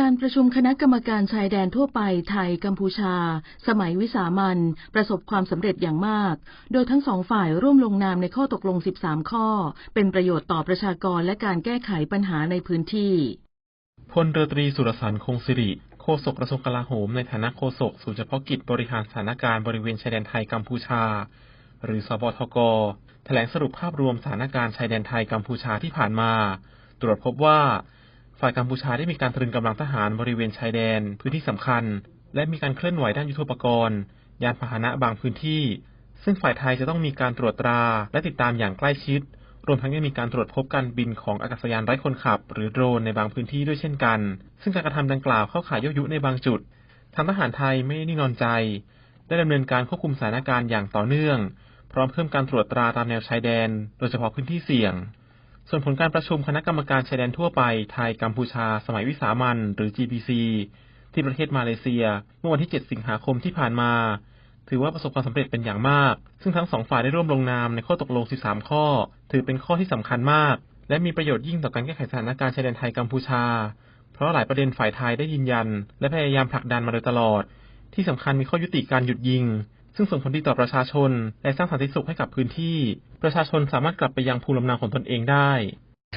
การประชุมคณะกรรมการชายแดนทั่วไปไทยกัมพูชา สมัยวิสามันประสบความสำเร็จอย่างมาก โดยทั้งสองฝ่ายร่วมลงนามในข้อตกลง 13 ข้อ เป็นประโยชน์ต่อประชากรและการแก้ไขปัญหาในพื้นที่พลเรือตรีสุรสันคงสิริโฆษกกระทรวงกลาโหมในฐานะโฆษกศูนย์เฉพาะกิจบริหารสถานการณ์บริเวณชายแดนไทยกัมพูชา หรือสบทกแถลงสรุปภาพรวมสถานการณ์ชายแดนไทยกัมพูชาที่ผ่านมา ตรวจพบว่า ฝ่ายกัมพูชาได้มีการตรึงกำลังทหารบริเวณชายแดน พื้นที่สำคัญ และมีการเคลื่อนไหวด้านยุทโธปกรณ์ ยานพาหนะบางพื้นที่ ซึ่งฝ่ายไทยจะต้องมีการตรวจตราและติดตามอย่างใกล้ชิด รวมทั้งยังมีการตรวจพบการบินของอากาศยานไร้คนขับ หรือโดรนในบางพื้นที่ด้วยเช่นกัน ซึ่งการกระทำดังกล่าวเข้าข่ายยั่วยุในบางจุดทางทหารไทยไม่นิ่งนอนใจ ได้ดำเนินการควบคุมสถานการณ์อย่างต่อเนื่อง พร้อมเพิ่มการตรวจตราตามแนวชายแดน โดยเฉพาะพื้นที่เสี่ยง ส่วนผลการประชุมคณะกรรมการชายแดนทั่วไปไทยกัมพูชา สมัยวิสามันหรือ GPC ที่ประเทศมาเลเซีย เมื่อวันที่ 7 สิงหาคมที่ผ่านมา ถือว่าประสบความสำเร็จเป็นอย่างมาก ซึ่งทั้งสองฝ่ายได้ร่วมลงนามในข้อตกลง 13 ข้อ ถือเป็นข้อที่สำคัญมาก และมีประโยชน์ยิ่งต่อการแก้ไขสถานการณ์ชายแดนไทยกัมพูชา เพราะหลายประเด็นฝ่ายไทยได้ยืนยัน และพยายามผลักดันมาโดยตลอด ที่สำคัญมีข้อยุติการหยุดยิง ซึ่งส่งผลดีต่อประชาชน และสร้างสันติสุขให้กับพื้นที่ ประชาชนสามารถกลับไปยังภูมิลำเนาของตนเองได้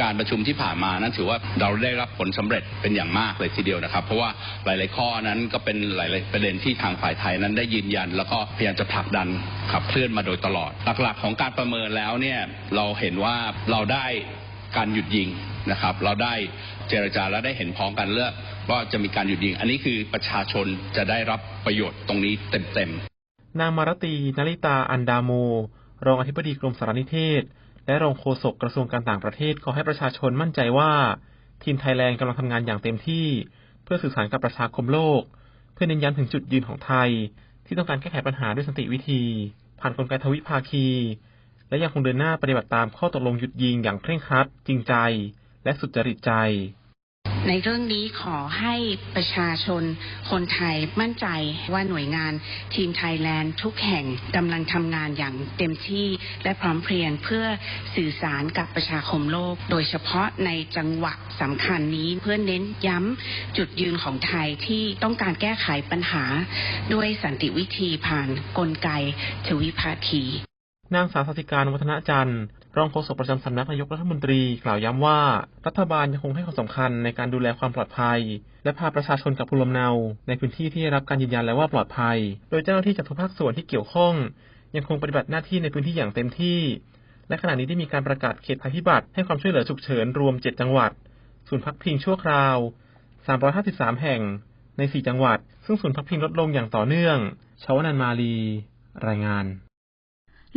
การประชุมที่ผ่านมานั้นถือว่าเราได้รับผลสำเร็จเป็นอย่างมากเลยทีเดียวนะครับ เพราะว่าหลาย ๆ ข้อนั้นก็เป็นหลาย ๆ ประเด็นที่ทางฝ่ายไทยนั้นได้ยืนยัน แล้วก็พยายามจะผลักดันขับเคลื่อนมาโดยตลอด หลัก ๆ ของการประเมินแล้วเนี่ยเราเห็นว่าเราได้การหยุดยิงนะครับ เราได้เจรจาและได้เห็นพ้องกันเลือกว่าจะมีการหยุดยิง อันนี้คือประชาชนจะได้รับประโยชน์ตรงนี้เต็ม ๆ นางมารตีนาริตาอันดาโม รองอธิบดีกรมสารนิเทศ และรองโฆษกกระทรวงการต่างประเทศขอให้ประชาชนมั่นใจว่า ทีมไทยแลนด์กำลังทำงานอย่างเต็มที่ เพื่อสื่อสารกับประชาคมโลก เพื่อเน้นย้ำถึงจุดยืนของไทย ที่ต้องการแก้ไขปัญหาด้วยสันติวิธี ผ่านกลไกทวิภาคี และยังคงเดินหน้าปฏิบัติตามข้อตกลงหยุดยิงอย่างเคร่งครัด จริงใจ และสุจริตใจ ในเรื่องนี้ขอให้ประชาชนคนไทยมั่นใจว่าหน่วยงานทีมไทยแลนด์ทุกแห่งกำลังทำงานอย่างเต็มที่และพร้อมเพรียงเพื่อสื่อสารกับประชาคมโลก โดยเฉพาะในจังหวะสำคัญนี้เพื่อเน้นย้ำจุดยืนของไทยที่ต้องการแก้ไขปัญหา ด้วยสันติวิธีผ่านกลไกทวิภาคี นางสาวสาธิการวัฒนจันทร์ รองโฆษกประจำสำนักนายกรัฐมนตรีกล่าวย้ำว่า รัฐบาลยังคงให้ความสำคัญในการดูแลความปลอดภัย และพาประชาชนกับภูมิลำเนา ในพื้นที่ที่ได้รับการยืนยันแล้วว่าปลอดภัย โดยเจ้าหน้าที่จากทุกภาคส่วนที่เกี่ยวข้อง ยังคงปฏิบัติหน้าที่ในพื้นที่อย่างเต็มที่ และขณะนี้ได้มีการประกาศเขตภัยพิบัติให้ความช่วยเหลือฉุกเฉินรวม 7 จังหวัดศูนย์พักพิงชั่วคราว 353 แห่ง ใน 4 จังหวัด ซึ่งศูนย์พักพิงลดลงอย่างต่อเนื่องชาวนันมาลี รายงาน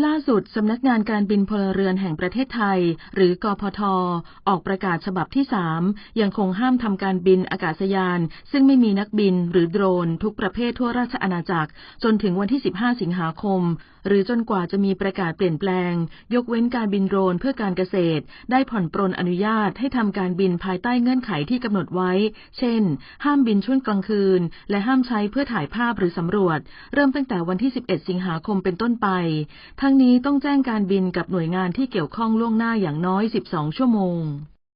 ล่าสุด สำนักงานการบินพลเรือนแห่งประเทศไทย หรือกพท ออกประกาศฉบับที่ 3 ยังคงห้ามทำการบินอากาศยาน ซึ่งไม่มีนักบินหรือโดรนทุกประเภททั่วราชอาณาจักร จนถึงวันที่ 15 สิงหาคม หรือจนกว่าจะมีประกาศเปลี่ยนแปลง ยกเว้นการบินโดรนเพื่อการเกษตร ได้ผ่อนปรนอนุญาตให้ทำการบินภายใต้เงื่อนไขที่กำหนดไว้ เช่น ห้ามบินช่วงกลางคืน และห้ามใช้เพื่อถ่ายภาพหรือสำรวจ เริ่มตั้งแต่วันที่ 11 สิงหาคมเป็นต้นไปทั้งนี้ต้องแจ้งการบินกับหน่วยงานที่เกี่ยวข้องล่วงหน้าอย่างน้อย 12 ชั่วโมง